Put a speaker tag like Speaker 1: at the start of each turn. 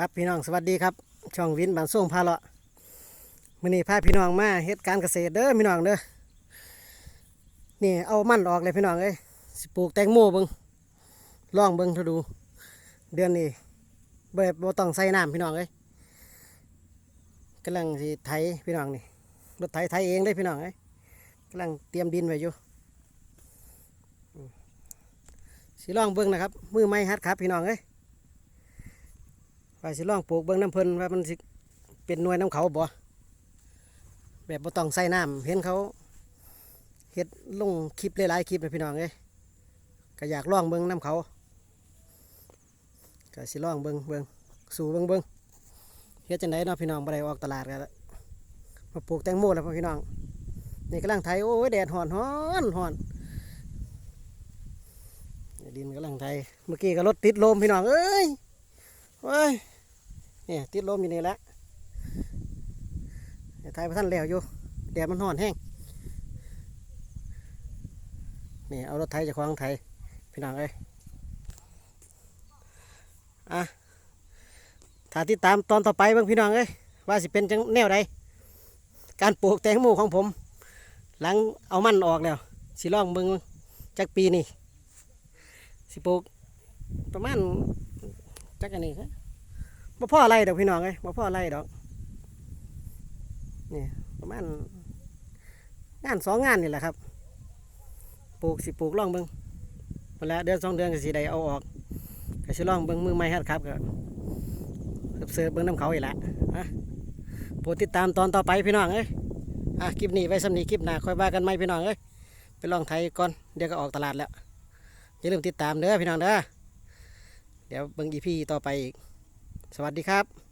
Speaker 1: ครับพี่น้องสวัสดีครับ ช่องวินบานส่งพาเลาะมื้อนี้พาพี่น้องมาเฮ็ดการเกษตรเด้อพี่น้องเด้อนี่เอามันออกเลยพี่น้องเอ้ยสิปลูกแตงโมเบิงล่องเบิงเถอดู เดือนนี้แบบบ่ต้องใส่น้ำพี่น้องเอ้ยกำลังสิไถพี่น้องนี่รถไถไถเองเลยพี่น้องเอ้ยกำลังเตรียมดินไว้อยู่สิล่องเบิงนะครับมือไม้ฮัดครับพี่น้องเอ้ย ว่าสิลองปลูกเบิ่งน้ำเพิ่นว่ามันสิเป็นหน่วยน้ำเขาบ่แบบบ่ต้องใส่น้ำเห็นเขาเฮ็ดลงคลิปหลายๆคลิปเลยพี่น้องเอ้ยก็อยากลองเบิ่งน้ำเขาก็สิลองเบิ่งเบิ่งสู่เบิ่งเบิ่งเฮ็ดจังไดเนาะพี่น้องบ่ได้ออกตลาดกันมาปลูกแตงโมแล้วพี่น้องนี่กำลังไถโอ้ยแดดฮ้อนฮ้อนฮ้อนดินกำลังไถเมื่อกี้ก็รถติดลมพี่น้องเอ้ยเว้ย เนี่ยติดลมอยู่นี่แหละเนี่ยทายพระท่านแล้วอยู่แดดมันห่อนแห้งนี่เอารถไถจากควางไถพี่น้องเอ้ยอะถ้าติดตามตอนต่อไปบ้างพี่น้องเอ้ยว่าสิเป็นจังแนวใดการปลูกแตงโมของผม หลังเอามันออกแล้วสิลองเบิ่งจากปีนี่สิปลูกประมาณจักอันนี้ครับ บ่พ่ออะไรดอกพี่น้องเอ้ยบ่พ่ออะไรดอกนี่ประมาณงานสองงานนี่แหละครับปลูกสิปลูกล่องเบิ่งเวลาเดือนสองเดือนก็สิได้เอาออกก็สิล่องเบิ่งมือใหม่ฮัดครับก็เสิร์ฟเบิ่งน้ำเขาอีกละอะโปรดติดตามตอนต่อไปพี่น้องเอ้ยอะคลิปนี้ไว้สำนีคลิปหน้าค่อยว่ากันใหมพี่น้องเอ้ยไปลองไทยก่อนเดี๋ยวก็ออกตลาดแล้วอย่าลืมติดตามเด้อพี่น้องเด้อเดี๋ยวเบิ่งอีพีต่อไปอีก สวัสดีครับ